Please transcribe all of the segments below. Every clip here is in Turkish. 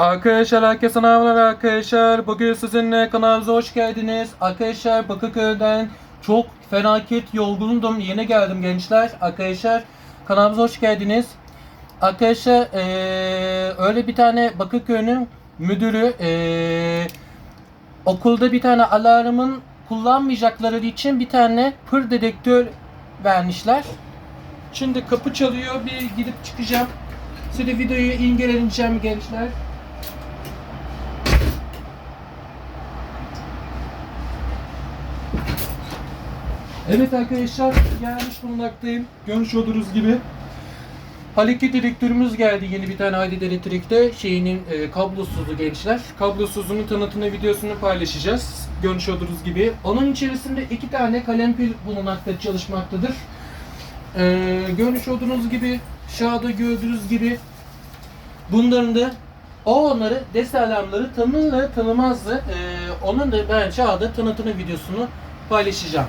Arkadaşlar herkese merhabalar arkadaşlar. Bugün sizinle kanalımıza hoş geldiniz. Arkadaşlar Bakırköy'den çok felaket yorgundum. Yeni geldim gençler. Arkadaşlar kanalımıza hoş geldiniz. Arkadaşlar eee, öyle bir tane Bakırköy'ün müdürü eee, okulda bir tane alarmın kullanmayacakları için bir tane pır dedektör vermişler. Şimdi kapı çalıyor. Bir gidip çıkacağım. Size videoyu inceleyeceğim gençler. Evet arkadaşlar gelmiş bulunmaktayım. Görmüş gibi. Hareket dedektörümüz geldi yeni bir tane ID elektrikte. Şeyinin e, kablosuzu gençler. Kablosuzunun tanıtımı videosunu paylaşacağız. Görmüş gibi. Onun içerisinde iki tane kalem pil bulunmakta çalışmaktadır. E, görmüş gibi aşağıda gördüğünüz gibi bunların da o onları DES alarmları tanırlı tanımazdı. E, onun da ben aşağıda tanıtımı videosunu paylaşacağım.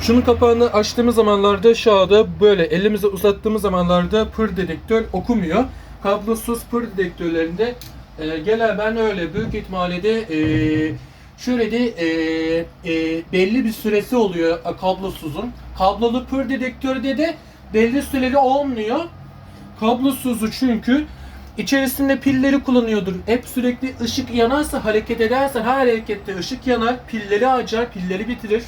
Şunun kapağını açtığımız zamanlarda aşağıda böyle elimize uzattığımız zamanlarda pır dedektör okumuyor. Kablosuz pır dedektörlerinde e, gelen ben öyle büyük ihtimalle de e, şöyle de e, e, belli bir süresi oluyor kablosuzun. Kablolu pır dedektörde de belli süreli olmuyor. Kablosuzu çünkü içerisinde pilleri kullanıyordur. Hep sürekli ışık yanarsa hareket ederse her harekette ışık yanar, pilleri açar, pilleri bitirir.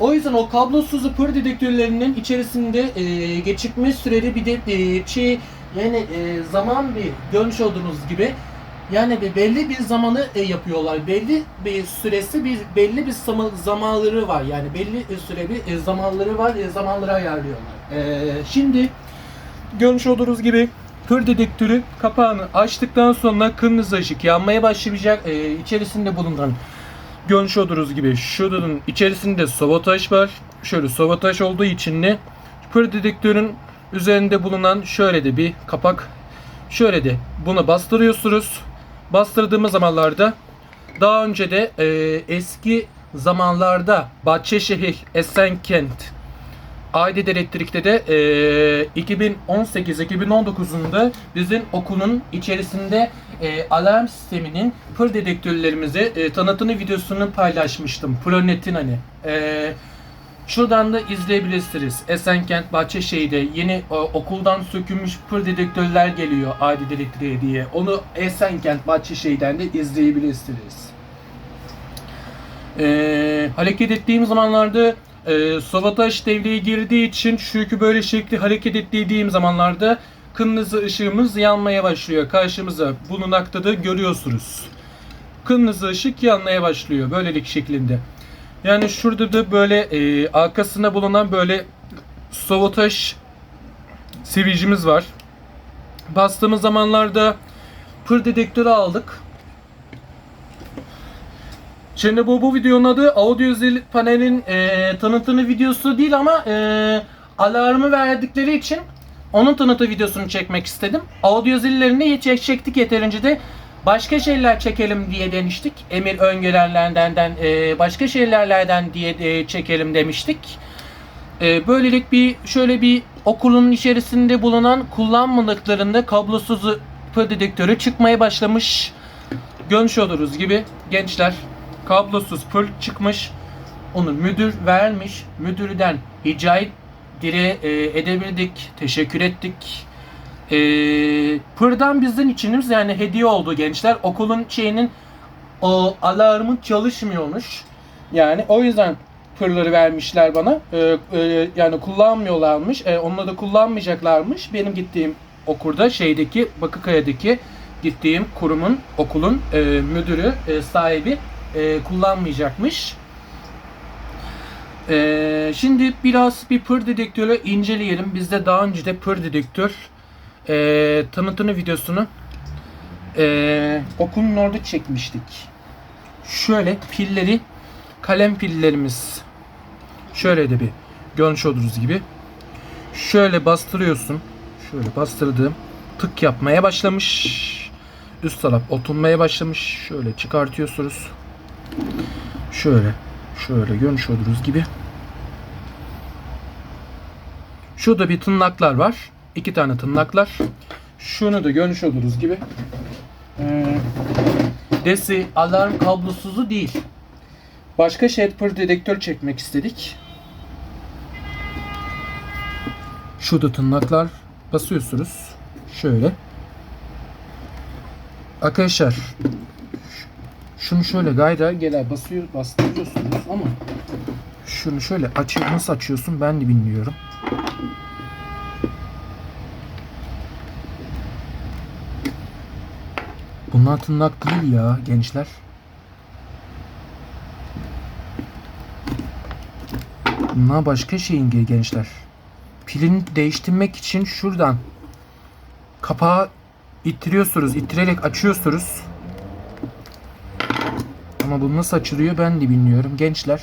O yüzden o kablosuz pır dedektörlerinin içerisinde e, gecikme süreli bir de e, şey yani e, zaman bir görmüş olduğunuz gibi yani bir belli bir zamanı e, yapıyorlar. Belli bir süresi bir belli bir zama- zamanları var. Yani belli bir süre bir e, zamanları var. E, zamanları ayarlıyorlar. E, şimdi görmüş olduğunuz gibi pır dedektörü kapağını açtıktan sonra kırmızı ışık yanmaya başlayacak. E, içerisinde bulunan görmüş olduğunuz gibi şuranın içerisinde sabotaj var. Şöyle sabotaj olduğu için de pır dedektörün üzerinde bulunan şöyle de bir kapak. Şöyle de bunu bastırıyorsunuz. Bastırdığımız zamanlarda daha önce de e, eski zamanlarda Bahçeşehir, Esenkent, Aydın Elektrik'te de e, 2018-2019'unda bizim okulun içerisinde e, alarm sisteminin pır dedektörlerimize e, tanıtımı videosunu paylaşmıştım. Pronet'in hani. E, şuradan da izleyebilirsiniz. Esenkent Bahçeşehir'de yeni e, okuldan sökülmüş pır dedektörler geliyor Aydın Elektrik'e diye. Onu Esenkent Bahçeşehir'den de izleyebilirsiniz. E, hareket ettiğim zamanlarda e, sabotaj devreye girdiği için çünkü böyle şekli hareket ettiğim zamanlarda kırmızı ışığımız yanmaya başlıyor. Karşımıza bulunakta da görüyorsunuz. Kırmızı ışık yanmaya başlıyor böylelik şeklinde. Yani şurada da böyle e, arkasında bulunan böyle sabotaj sevicimiz var. Bastığımız zamanlarda pır dedektörü aldık. Şimdi bu bu videonun adı audio zil panelin e, tanıtımı videosu değil ama e, alarmı verdikleri için onun tanıtı videosunu çekmek istedim. Audio zillerini çek, çektik yeterince de başka şeyler çekelim diye demiştik. Emir öngörenlerden e, başka şeylerlerden diye e, çekelim demiştik. E, böylelik bir şöyle bir okulun içerisinde bulunan kullanmadıklarında kablosuz dedektörü çıkmaya başlamış. Görmüş oluruz gibi gençler kablosuz pır çıkmış. Onu müdür vermiş. Müdürden hicayet dile e, edebildik. Teşekkür ettik. E, pırdan bizim içinimiz yani hediye oldu gençler. Okulun şeyinin o alarmı çalışmıyormuş. Yani o yüzden pırları vermişler bana. E, e, yani kullanmıyorlarmış. E, onları da kullanmayacaklarmış. Benim gittiğim okulda şeydeki Bakırkaya'daki gittiğim kurumun okulun e, müdürü e, sahibi e, kullanmayacakmış. E, şimdi biraz bir pır dedektörü inceleyelim. Bizde daha önce de pır dedektör e, tanıtımı videosunu e, okulun orada çekmiştik. Şöyle pilleri kalem pillerimiz şöyle de bir görmüş olduğunuz gibi şöyle bastırıyorsun. Şöyle bastırdığım tık yapmaya başlamış. Üst taraf oturmaya başlamış. Şöyle çıkartıyorsunuz. Şöyle şöyle görmüş olduğunuz gibi. Şurada bir tırnaklar var. İki tane tırnaklar. şunu da görmüş oluruz gibi. Hmm, Desi alarm kablosuzu değil. Başka Shedper dedektör çekmek istedik. Şurada tırnaklar basıyorsunuz. Şöyle. Arkadaşlar şunu şöyle gayda gele basıyor bastırıyorsunuz ama şunu şöyle açıyor nasıl açıyorsun ben de bilmiyorum. Bunlar tırnak değil ya gençler. Bunlar başka şeyin ge- gençler. Pilini değiştirmek için şuradan kapağı ittiriyorsunuz. ittirerek açıyorsunuz. Ama bu nasıl açılıyor ben de bilmiyorum gençler.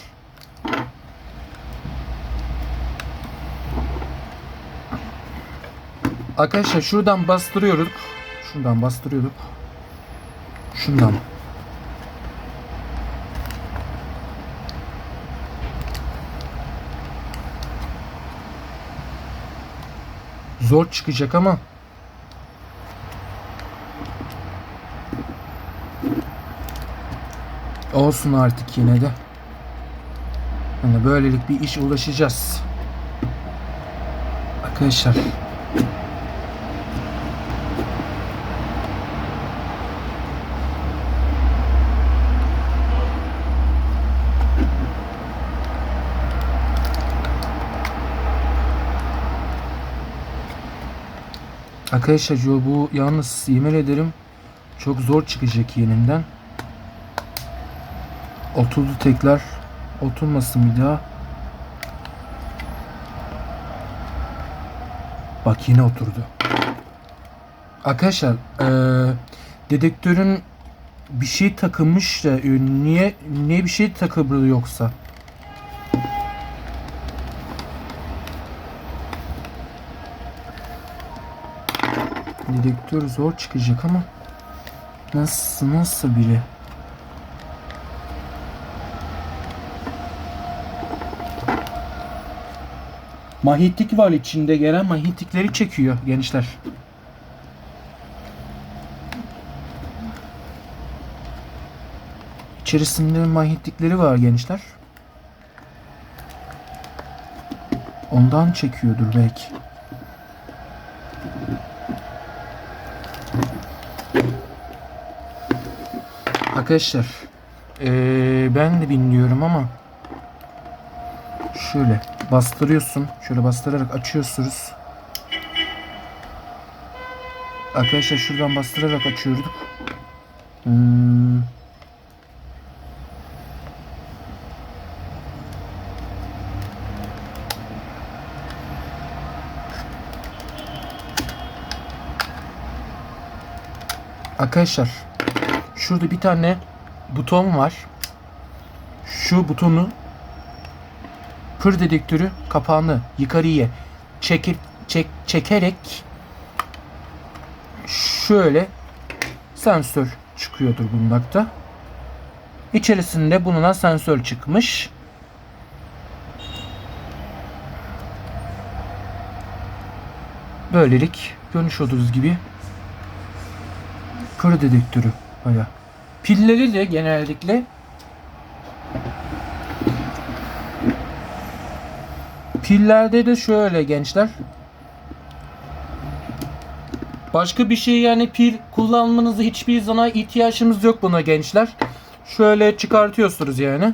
Arkadaşlar şuradan bastırıyorduk. Şuradan bastırıyorduk. Şundan. Zor çıkacak ama olsun artık yine de. Yani böylelik bir iş ulaşacağız. Arkadaşlar Arkadaşlar bu yalnız yemin ederim çok zor çıkacak yeniden. Oturdu tekrar. Oturmasın bir daha. Bak yine oturdu. Arkadaşlar eee dedektörün bir şey takılmış da e, niye niye bir şey takıldı yoksa? Dedektör zor çıkacak ama nasıl nasıl biri? Mahitik var içinde gelen mahitikleri çekiyor gençler. İçerisinde mahitikleri var gençler. Ondan çekiyordur belki. Arkadaşlar eee, ben de bilmiyorum ama şöyle bastırıyorsun. Şöyle bastırarak açıyorsunuz. Arkadaşlar şuradan bastırarak açıyorduk. Hmm. Arkadaşlar şurada bir tane buton var. Şu butonu pır dedektörü kapağını yukarıya çekip çek, çekerek şöyle sensör çıkıyordur bundakta. İçerisinde bulunan sensör çıkmış. Böylelik görmüş olduğunuz gibi pır dedektörü baya. Pilleri de genellikle Pillerde de şöyle gençler. Başka bir şey yani pil kullanmanızı hiçbir zaman ihtiyacımız yok buna gençler. Şöyle çıkartıyorsunuz yani.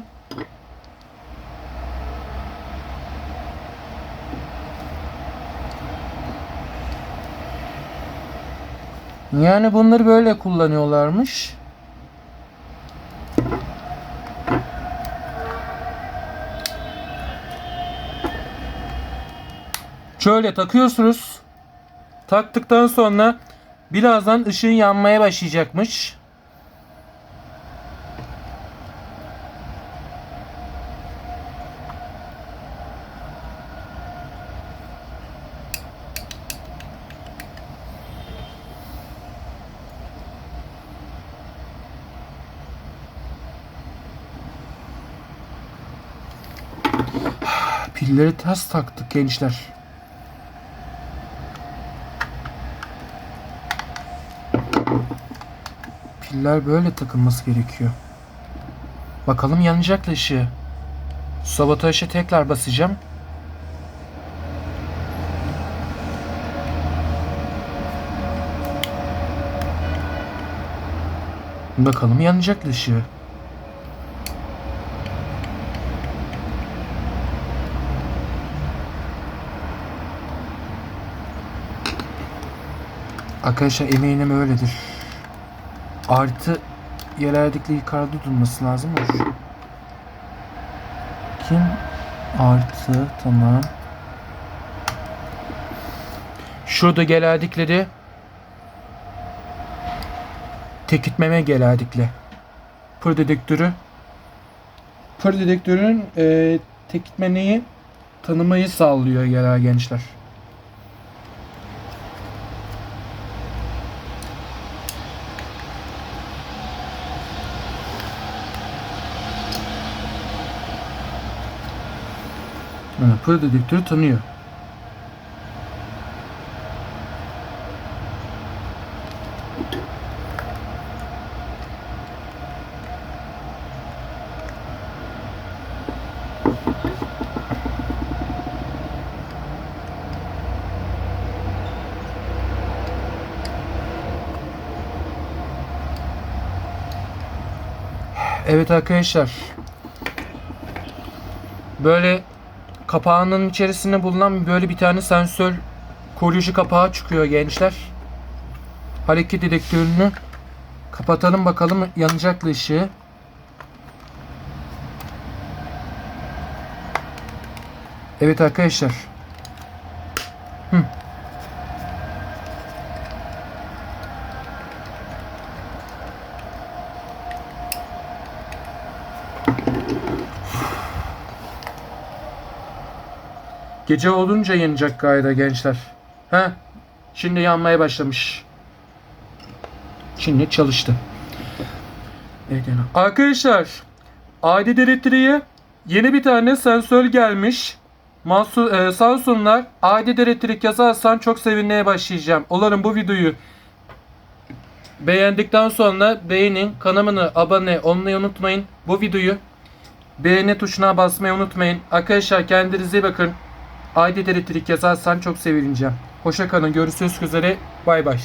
Yani bunları böyle kullanıyorlarmış. Şöyle takıyorsunuz. Taktıktan sonra birazdan ışığın yanmaya başlayacakmış. Pilleri ters taktık gençler. Piller böyle takılması gerekiyor. Bakalım yanacak mı ışığı. Sabotajı tekrar basacağım. Bakalım yanacak mı ışığı. Arkadaşlar eminim öyledir. Artı yererdikle yukarıda durması lazım. Şu- Kim? Artı tamam. Şurada gelerdikleri tekitmeme gelerdikle. Pır dedektörü. Pır dedektörün e, tekitmeneyi tanımayı sağlıyor yerel gençler. Dedektörü tanıyor. Evet arkadaşlar. Böyle kapağının içerisinde bulunan böyle bir tane sensör koruyucu kapağı çıkıyor gençler. Hareket dedektörünü kapatalım bakalım yanacak ışığı. Evet arkadaşlar. Hı. Gece olunca yanacak gayda gençler. Ha? Şimdi yanmaya başlamış. Şimdi çalıştı. Evet yani. Arkadaşlar, adet elektriğe yeni bir tane sensör gelmiş. Masu, e, Samsung'lar adet elektrik yazarsan çok sevinmeye başlayacağım. Umarım bu videoyu beğendikten sonra beğenin, kanalımı abone olmayı unutmayın. Bu videoyu beğeni tuşuna basmayı unutmayın. Arkadaşlar kendinize iyi bakın. Adet elektrik yazarsan çok sevineceğim. Hoşça kalın. Görüşürüz üzere. Bay bay.